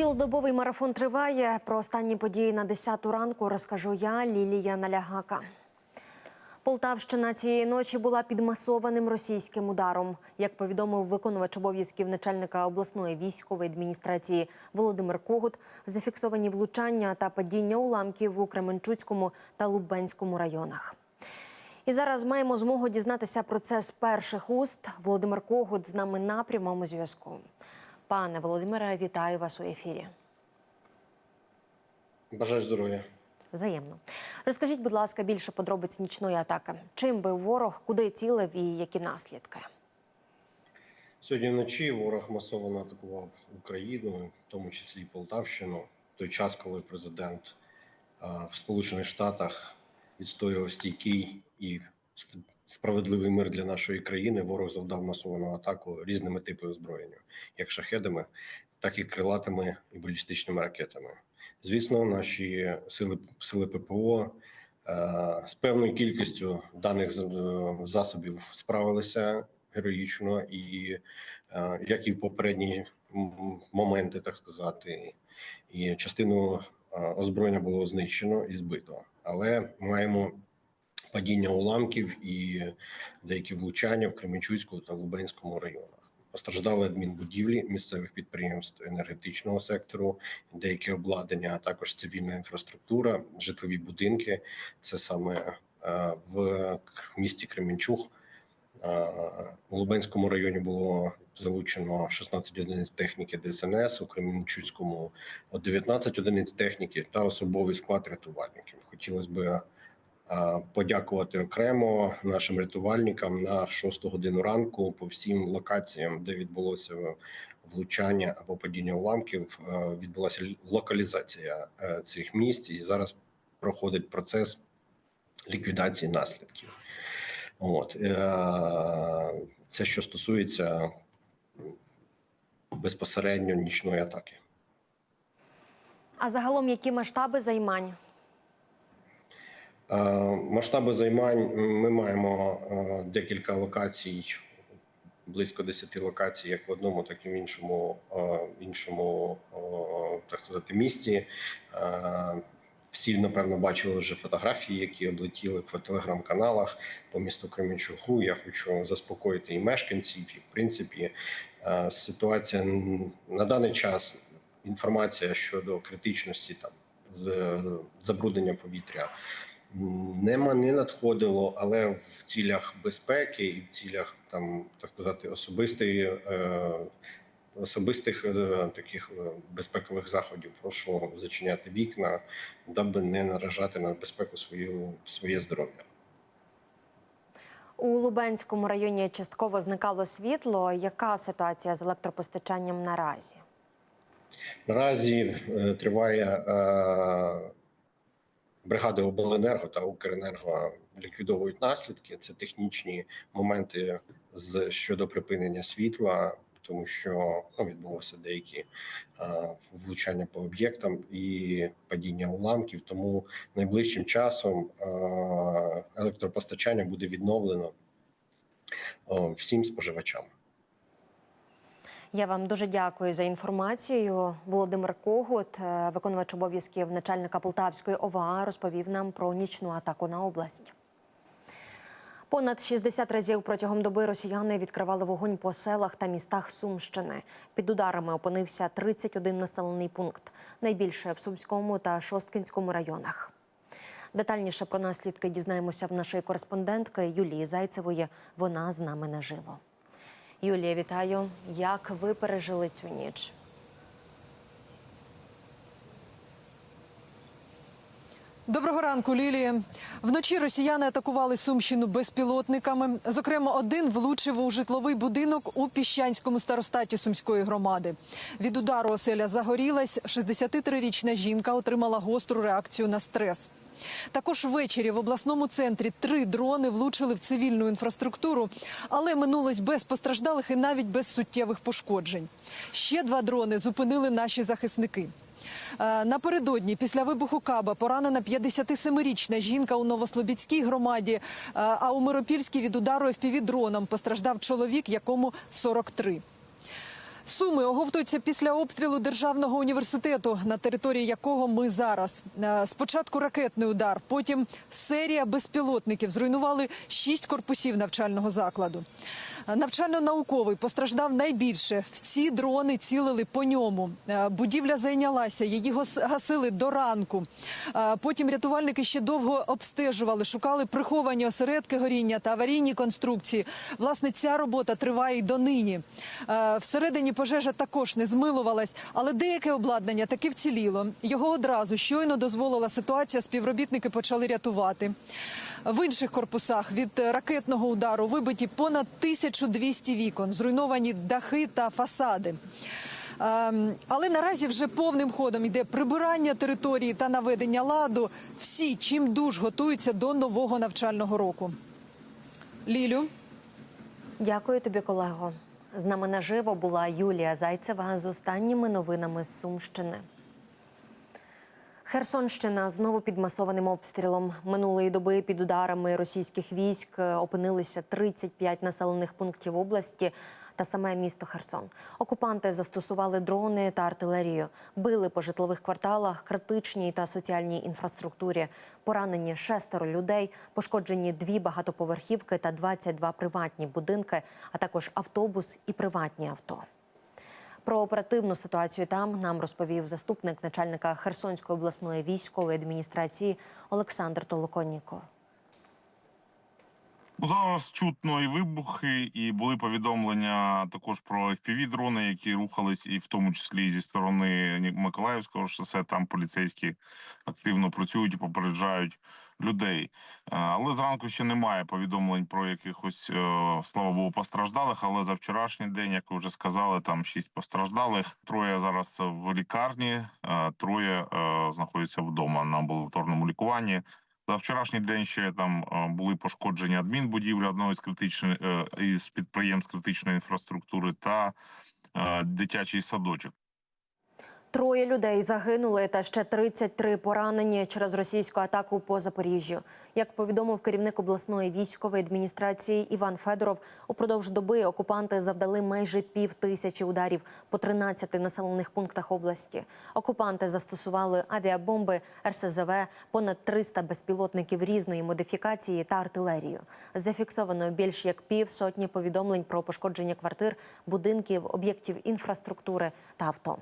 Цілодобовий марафон триває. Про останні події на 10 ранку розкажу я, Лілія Налягака. Полтавщина цієї ночі була під масованим російським ударом. Як повідомив виконувач обов'язків начальника обласної військової адміністрації Володимир Когут, зафіксовані влучання та падіння уламків у Кременчуцькому та Лубенському районах. І зараз маємо змогу дізнатися про це з перших уст. Володимир Когут з нами на прямому зв'язку. Пане Володимире, вітаю вас у ефірі. Бажаю здоров'я. Взаємно. Розкажіть, будь ласка, більше подробиць нічної атаки. Чим бив ворог, куди цілив і які наслідки? Сьогодні вночі ворог масово атакував Україну, в тому числі і Полтавщину. В той час, коли президент а, в Сполучених Штатах відстоював стійкий і справедливий мир для нашої країни, ворог завдав масовану атаку різними типами озброєння, як шахедами, так і крилатими і балістичними ракетами. Звісно, наші сили сили ППО е, з певною кількістю даних е, засобів справилися героїчно, і е, як і в попередні моменти, так сказати, і частину озброєння було знищено і збито, але маємо. Падіння уламків і деякі влучання в Кременчуцькому та Лубенському районах. Постраждали адмінбудівлі місцевих підприємств енергетичного сектору, деякі обладнання, а також цивільна інфраструктура, житлові будинки. Це саме е, в місті Кременчуг. Е, У Лубенському районі було залучено 16 одиниць техніки ДСНС, у Кременчуцькому 19 одиниць техніки та особовий склад рятувальників. Хотілося б подякувати окремо нашим рятувальникам на 6 годину ранку по всім локаціям, де відбулося влучання або падіння уламків. Відбулася локалізація е, цих місць, і зараз проходить процес ліквідації наслідків. От е, це що стосується безпосередньо нічної атаки. А загалом які масштаби займань? Е, Масштаби займань ми маємо е, декілька локацій, близько 10 локацій, як в одному, так і в іншому, е, іншому так сказати, місті. Е, Всі, напевно, бачили вже фотографії, які облетіли по телеграм-каналах по місту Кременчугу. Я хочу заспокоїти і мешканців, і в принципі ситуація на даний час. Інформація щодо критичності там з забруднення повітря Нема не надходило, але в цілях безпеки і в цілях там так сказати особистої е, особистих е, таких е, безпекових заходів. Прошу зачиняти вікна, даби не наражати на безпеку свою своє здоров'я. У Лубенському районі частково зникало світло. Яка ситуація з електропостачанням наразі? Наразі е, триває е, бригади обленерго та Укренерго ліквідовують наслідки. Це технічні моменти з щодо припинення світла, тому що ну, відбулося деякі е, влучання по об'єктам і падіння уламків. Тому найближчим часом е, електропостачання буде відновлено е, всім споживачам. Я вам дуже дякую за інформацію. Володимир Когут, е, виконувач обов'язків начальника Полтавської ОВА, розповів нам про нічну атаку на область. Понад 60 разів протягом доби росіяни відкривали вогонь по селах та містах Сумщини. Під ударами опинився 31 населений пункт, найбільше в Сумському та Шосткинському районах. Детальніше про наслідки дізнаємося в нашої кореспондентки Юлії Зайцевої. Вона з нами наживо. Юлія, вітаю. Як ви пережили цю ніч? Доброго ранку, Лілія. Вночі росіяни атакували Сумщину безпілотниками. Зокрема, один влучив у житловий будинок у Піщанському старостаті Сумської громади. Від удару оселя загорілась. 63-річна жінка отримала гостру реакцію на стрес. Також ввечері в обласному центрі три дрони влучили в цивільну інфраструктуру, але минулось без постраждалих і навіть без суттєвих пошкоджень. Ще два дрони зупинили наші захисники. Е, Напередодні, після вибуху Каба, поранена 57-річна жінка у Новослобідській громаді. е, А у Миропільській від удару ФПВ-дроном постраждав чоловік, якому 43. Суми оговтуються після обстрілу державного університету, на території якого ми зараз. Е, Спочатку ракетний удар, потім серія безпілотників зруйнували шість корпусів навчального закладу. Е, Навчально-науковий постраждав найбільше. Ці дрони цілили по ньому. Е, Будівля зайнялася, її гас- гасили до ранку. Потім рятувальники ще довго обстежували, шукали приховані осередки горіння та аварійні конструкції. Власне, ця робота триває й донині. Е, Всередині пожежа також не змилувалась, але деяке обладнання таки вціліло. Його одразу щойно дозволила ситуація. Співробітники почали рятувати. В інших корпусах від ракетного удару вибиті понад 1200 вікон, зруйновані дахи та фасади. Ем, Але наразі вже повним ходом йде прибирання території та наведення ладу. Всі чим дуж готуються до нового навчального року. Лілю. Дякую тобі, колего. З нами наживо була Юлія Зайцева з останніми новинами з Сумщини. Херсонщина знову під масованим обстрілом. Минулої доби під ударами російських військ е, опинилися 35 населених пунктів області та саме місто Херсон. Окупанти застосували дрони та артилерію, били по житлових кварталах, критичній та соціальній інфраструктурі. Поранені шестеро людей, пошкоджені дві багатоповерхівки та 22 приватні будинки, а також автобус і приватні авто. Про оперативну ситуацію там нам розповів заступник начальника Херсонської обласної військової адміністрації Олександр Толоконніков. Ну, Зараз чутно і вибухи, і були повідомлення також про FPV-дрони, які рухались, і в тому числі зі сторони Миколаївського шосе. Там поліцейські активно працюють і попереджають людей. Е, Але зранку ще немає повідомлень про якихось, е, слава Богу, постраждалих. Але за вчорашній день, як ви вже сказали, там шість постраждалих. Троє зараз в лікарні, е, троє знаходяться вдома на амбулаторному лікуванні. За вчорашній день ще там е, були пошкоджені адмінбудівлі одного із критичної е, із підприємств критичної інфраструктури та е, дитячий садочок. Троє людей загинули та ще 33 поранені через російську атаку по Запоріжжю. Як повідомив керівник обласної військової адміністрації Іван Федоров, упродовж доби окупанти завдали майже пів тисячі ударів по 13 населених пунктах області. Окупанти застосували авіабомби, РСЗВ, понад 300 безпілотників різної модифікації та артилерію. Зафіксовано більш як пів сотні повідомлень про пошкодження квартир, будинків, об'єктів інфраструктури та авто.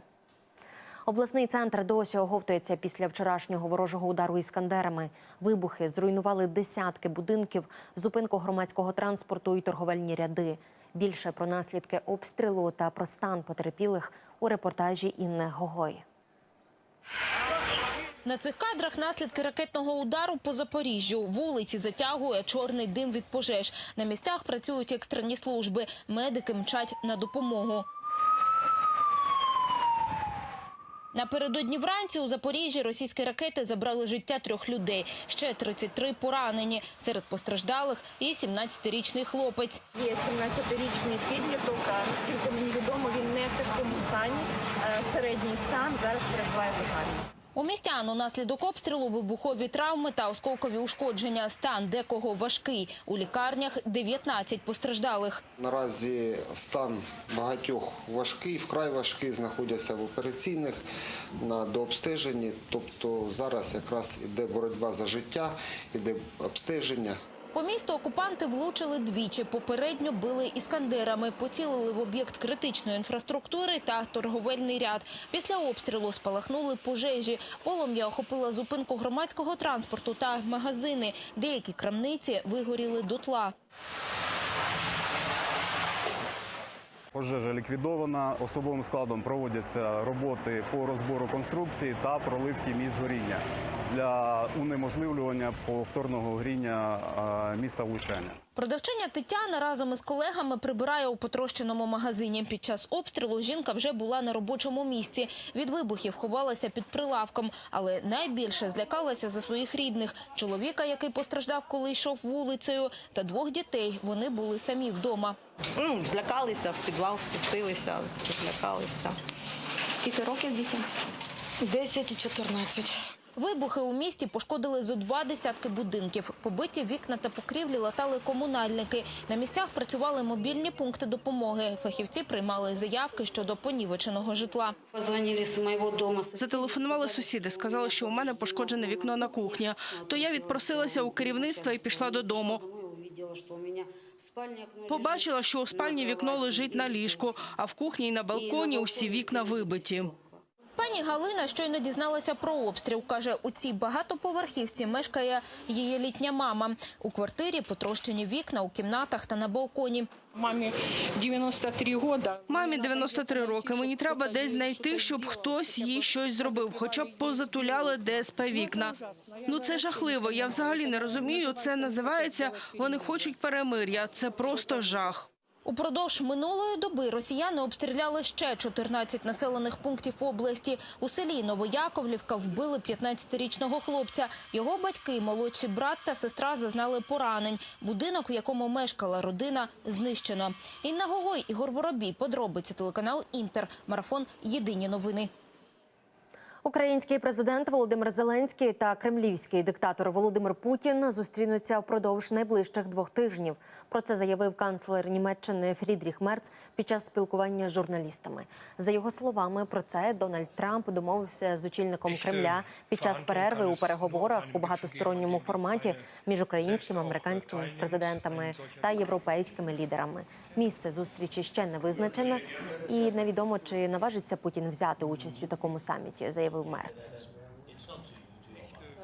Обласний центр досі оговтується після вчорашнього ворожого удару іскандерами. Вибухи зруйнували десятки будинків, зупинку громадського транспорту і торговельні ряди. Більше про наслідки обстрілу та про стан потерпілих у репортажі Інни Гогой. На цих кадрах наслідки ракетного удару по Запоріжжю. Вулиці затягує чорний дим від пожеж. На місцях працюють екстрені служби. Медики мчать на допомогу. Напередодні вранці у Запоріжжі російські ракети забрали життя трьох людей. Ще 33 поранені. Серед постраждалих і 17-річний хлопець. Є 17-річний підліток. Наскільки мені відомо, він не в такому стані. Е, Середній стан зараз перебуває в лікарні. У містян унаслідок обстрілу вибухові травми та осколкові ушкодження. Стан декого важкий. У лікарнях 19 постраждалих. Наразі стан багатьох важкий, вкрай важкий, знаходяться в операційних на дообстеженні. Тобто зараз якраз іде боротьба за життя, іде обстеження. По місту окупанти влучили двічі. Попередньо били іскандерами, поцілили в об'єкт критичної інфраструктури та торговельний ряд. Після обстрілу спалахнули пожежі. Полум'я охопила зупинку громадського транспорту та магазини. Деякі крамниці вигоріли дотла. Пожежа ліквідована. Особовим складом проводяться роботи по розбору конструкції та проливки місць горіння для унеможливлювання повторного горіння а, міста влучання. Продавчиня Тетяна разом із колегами прибирає у потрощеному магазині. Під час обстрілу жінка вже була на робочому місці. Від вибухів ховалася під прилавком, але найбільше злякалася за своїх рідних. Чоловіка, який постраждав, коли йшов вулицею, та двох дітей. Вони були самі вдома. Ну, злякалися, в підвал спустилися, злякалися. Скільки років дітям? 10 і 14. Вибухи у місті пошкодили зо два десятки будинків. Побиті вікна та покрівлі латали комунальники. На місцях працювали мобільні пункти допомоги. Фахівці приймали заявки щодо понівеченого житла. Зателефонували сусіди, сказали, що у мене пошкоджене вікно на кухні. То я відпросилася у керівництва і пішла додому. Увидела, что у меня в Побачила, що у спальні вікно лежить на ліжку, а в кухні і на балконі усі вікна вибиті. Пані Галина щойно дізналася про обстріл. Каже, у цій багатоповерхівці мешкає її літня мама. У квартирі потрощені вікна у кімнатах та на балконі. Мамі 93 роки. Мамі 93 роки. Мені треба десь знайти, щоб хтось їй щось зробив, хоча б позатуляли ДСП вікна. Ну це жахливо. Я взагалі не розумію. Це називається вони хочуть перемир'я. Це просто жах. Упродовж минулої доби росіяни обстріляли ще 14 населених пунктів області. У селі Новояковлівка вбили 15-річного хлопця. Його батьки, молодший брат та сестра зазнали поранень. Будинок, у якому мешкала родина, знищено. Інна Гогой, Ігор Воробій. Подробиці телеканал Інтер. Марафон. Єдині новини. Український президент Володимир Зеленський та кремлівський диктатор Володимир Путін зустрінуться впродовж найближчих двох тижнів. Про це заявив канцлер Німеччини Фрідріх Мерц під час спілкування з журналістами. За його словами, про це Дональд Трамп домовився з очільником Кремля під час перерви у переговорах у багатосторонньому форматі між українськими, американськими президентами та європейськими лідерами. Місце зустрічі ще не визначено, і невідомо чи наважиться Путін взяти участь у такому саміті, заявив Мерц.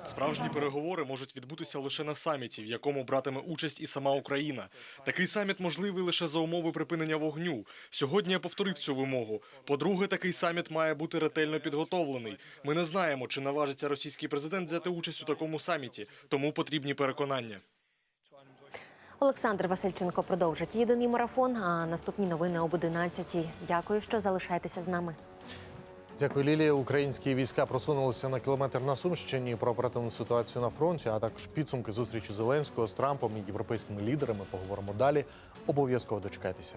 Справжні переговори можуть відбутися лише на саміті, в якому братиме участь і сама Україна. Такий саміт можливий лише за умови припинення вогню. Сьогодні я повторив цю вимогу. По-друге, такий саміт має бути ретельно підготовлений. Ми не знаємо, чи наважиться російський президент взяти участь у такому саміті, тому потрібні переконання. Олександр Васильченко продовжить єдиний марафон. А наступні новини об 11 Дякую, що залишаєтеся з нами. Дякую, Лілія. Українські війська просунулися на кілометр на Сумщині про оперативну ситуацію на фронті, а також підсумки зустрічі Зеленського з Трампом і європейськими лідерами. Поговоримо далі. Обов'язково дочекайтеся.